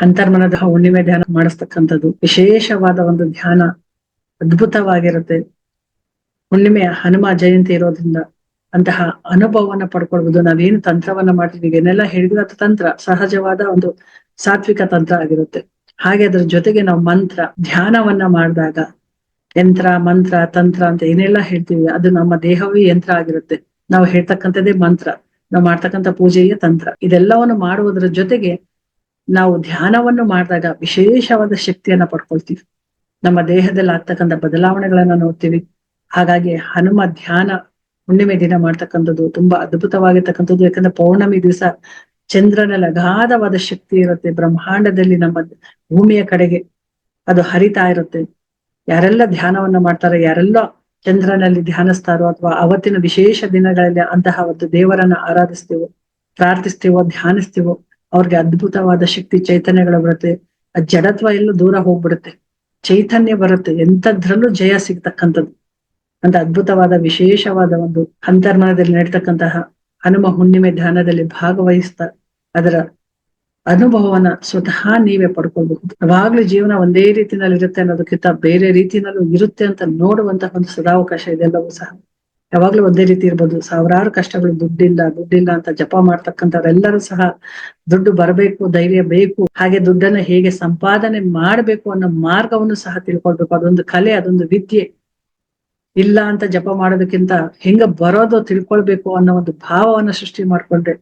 ಅಂತರ್ಮನದ ಹುಣ್ಣಿಮೆ ಧ್ಯಾನ ಮಾಡಿಸ್ತಕ್ಕಂಥದ್ದು. ವಿಶೇಷವಾದ ಒಂದು ಧ್ಯಾನ ಅದ್ಭುತವಾಗಿರುತ್ತೆ. ಹುಣ್ಣಿಮೆ ಹನುಮ ಜಯಂತಿ ಇರೋದ್ರಿಂದ ಅಂತಹ ಅನುಭವವನ್ನ ಪಡ್ಕೊಳ್ಬಹುದು ನಾವೇನು ತಂತ್ರವನ್ನ ಮಾಡ್ತೀವಿ ಏನೆಲ್ಲ ಹೇಳಿದ್ರು ತಂತ್ರ, ಸಹಜವಾದ ಒಂದು ಸಾತ್ವಿಕ ತಂತ್ರ ಆಗಿರುತ್ತೆ. ಹಾಗೆ ಅದ್ರ ಜೊತೆಗೆ ನಾವು ಮಂತ್ರ, ಧ್ಯಾನವನ್ನ ಮಾಡಿದಾಗ ಯಂತ್ರ, ಮಂತ್ರ, ತಂತ್ರ ಅಂತ ಏನೆಲ್ಲ ಹೇಳ್ತೀವಿ, ಅದು ನಮ್ಮ ದೇಹವೇ ಯಂತ್ರ ಆಗಿರುತ್ತೆ. ನಾವು ಹೇಳ್ತಕ್ಕಂಥದ್ದೇ ಮಂತ್ರ. ನಾವು ಮಾಡ್ತಕ್ಕಂಥ ಪೂಜೆಯೇ ತಂತ್ರ. ಇದೆಲ್ಲವನ್ನು ಮಾಡುವುದರ ಜೊತೆಗೆ ನಾವು ಧ್ಯಾನವನ್ನು ಮಾಡಿದಾಗ ವಿಶೇಷವಾದ ಶಕ್ತಿಯನ್ನ ಪಡ್ಕೊಳ್ತೀವಿ. ನಮ್ಮ ದೇಹದಲ್ಲಿ ಆಗ್ತಕ್ಕಂಥ ಬದಲಾವಣೆಗಳನ್ನ ನೋಡ್ತೀವಿ. ಹಾಗಾಗಿ ಹನುಮ ಧ್ಯಾನ ಹುಣ್ಣಿಮೆ ದಿನ ಮಾಡ್ತಕ್ಕಂಥದ್ದು ತುಂಬಾ ಅದ್ಭುತವಾಗಿರ್ತಕ್ಕಂಥದ್ದು. ಯಾಕಂದ್ರೆ ಪೌರ್ಣಮಿ ದಿವಸ ಚಂದ್ರನ ಅಗಾಧವಾದ ಶಕ್ತಿ ಇರುತ್ತೆ. ಬ್ರಹ್ಮಾಂಡದಲ್ಲಿ ನಮ್ಮ ಭೂಮಿಯ ಕಡೆಗೆ ಅದು ಹರಿತಾ ಇರುತ್ತೆ. ಯಾರೆಲ್ಲ ಧ್ಯಾನವನ್ನ ಮಾಡ್ತಾರೆ, ಯಾರೆಲ್ಲ ಚಂದ್ರನಲ್ಲಿ ಧ್ಯಾನಿಸ್ತಾರೋ ಅಥವಾ ಅವತ್ತಿನ ವಿಶೇಷ ದಿನಗಳಲ್ಲಿ ಅಂತಹ ಒಂದು ದೇವರನ್ನ ಆರಾಧಿಸ್ತೀವೋ, ಪ್ರಾರ್ಥಿಸ್ತೀವೋ, ಧ್ಯಾನಿಸ್ತೀವೋ ಅವ್ರಿಗೆ ಅದ್ಭುತವಾದ ಶಕ್ತಿ ಚೈತನ್ಯಗಳು ಬರುತ್ತೆ. ಆ ಜಡತ್ವ ಎಲ್ಲ ದೂರ ಹೋಗ್ಬಿಡುತ್ತೆ. ಚೈತನ್ಯ ಬರುತ್ತೆ. ಎಂತದ್ರಲ್ಲೂ ಜಯ ಸಿಗ್ತಕ್ಕಂಥದ್ದು. ಅಂತ ಅದ್ಭುತವಾದ, ವಿಶೇಷವಾದ ಒಂದು ಅಂತರ್ಮನದಲ್ಲಿ ನಡೀತಕ್ಕಂತಹ ಹನುಮ ಹುಣ್ಣಿಮೆ ಧ್ಯಾನದಲ್ಲಿ ಭಾಗವಹಿಸ್ತಾ ಅದರ ಅನುಭವವನ್ನ ಸ್ವತಃ ನೀವೇ ಪಡ್ಕೊಳ್ಬಹುದು. ಯಾವಾಗ್ಲೂ ಜೀವನ ಒಂದೇ ರೀತಿನಲ್ಲಿ ಇರುತ್ತೆ ಅನ್ನೋದಕ್ಕಿಂತ ಬೇರೆ ರೀತಿನಲ್ಲೂ ಇರುತ್ತೆ ಅಂತ ನೋಡುವಂತಹ ಒಂದು ಸದಾವಕಾಶ ಇದೆಲ್ಲವೂ ಸಹ. ಯಾವಾಗ್ಲೂ ಒಂದೇ ರೀತಿ ಇರ್ಬೋದು. ಸಾವಿರಾರು ಕಷ್ಟಗಳು, ದುಡ್ಡಿಲ್ಲ ದುಡ್ಡಿಲ್ಲ ಅಂತ ಜಪ ಮಾಡ್ತಕ್ಕಂಥವ್ರೆಲ್ಲರೂ ಸಹ ದುಡ್ಡು ಬರಬೇಕು, ಧೈರ್ಯ ಬೇಕು, ಹಾಗೆ ದುಡ್ಡನ್ನ ಹೇಗೆ ಸಂಪಾದನೆ ಮಾಡಬೇಕು ಅನ್ನೋ ಮಾರ್ಗವನ್ನು ಸಹ ತಿಳ್ಕೊಳ್ಬೇಕು. ಅದೊಂದು ಕಲೆ, ಅದೊಂದು ವಿದ್ಯೆ. ಇಲ್ಲ ಅಂತ ಜಪ ಮಾಡೋದಕ್ಕಿಂತ ಹೆಂಗ ಬರೋದು ತಿಳ್ಕೊಳ್ಬೇಕು ಅನ್ನೋ ಒಂದು ಭಾವವನ್ನ ಸೃಷ್ಟಿ ಮಾಡ್ಕೊಂಡ್ರೆ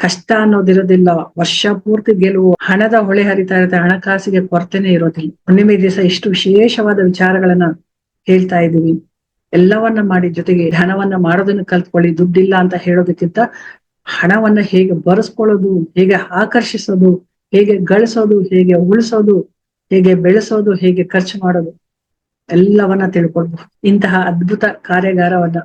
ಕಷ್ಟ ಅನ್ನೋದಿರೋದಿಲ್ಲ. ವರ್ಷ ಪೂರ್ತಿ ಗೆಲುವು, ಹಣದ ಹೊಳೆ ಹರಿತಾ ಇರುತ್ತೆ, ಹಣಕಾಸಿಗೆ ಕೊರತೆನೆ ಇರೋದಿಲ್ಲ. ಹುಣ್ಣಿಮೆ ದಿವಸ ಇಷ್ಟು ವಿಶೇಷವಾದ ವಿಚಾರಗಳನ್ನ ಹೇಳ್ತಾ ಇದೀವಿ ಎಲ್ಲವನ್ನ ಮಾಡಿ ಜೊತೆಗೆ ಹಣವನ್ನ ಮಾಡೋದನ್ನ ಕಲ್ತ್ಕೊಳ್ಳಿ, ದುಡ್ಡಿಲ್ಲ ಅಂತ ಹೇಳೋದಕ್ಕಿಂತ ಹಣವನ್ನ ಹೇಗೆ ಬರೆಸ್ಕೊಳ್ಳೋದು, ಹೇಗೆ ಆಕರ್ಷಿಸೋದು, ಹೇಗೆ ಗಳಿಸೋದು, ಹೇಗೆ ಉಳಿಸೋದು, ಹೇಗೆ ಬೆಳೆಸೋದು, ಹೇಗೆ ಖರ್ಚು ಮಾಡೋದು, ಎಲ್ಲವನ್ನ ತಿಳ್ಕೊಳ್ಬಹುದು. ಇಂತಹ ಅದ್ಭುತ ಕಾರ್ಯಾಗಾರವನ್ನ,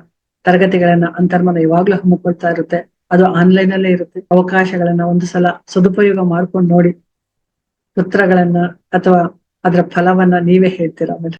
ತರಗತಿಗಳನ್ನ ಅಂತರ್ಮನ ಯಾವಾಗ್ಲೂ ಹಮ್ಮಿಕೊಳ್ತಾ ಇರುತ್ತೆ. ಅದು ಆನ್ಲೈನ್ ಅಲ್ಲೇ ಇರುತ್ತೆ. ಅವಕಾಶಗಳನ್ನ ಒಂದು ಸಲ ಸದುಪಯೋಗ ಮಾಡ್ಕೊಂಡು ನೋಡಿ ಪುತ್ರಗಳನ್ನ ಅಥವಾ ಅದರ ಫಲವನ್ನ ನೀವೇ ಹೇಳ್ತೀರಾ ಆಮೇಲೆ.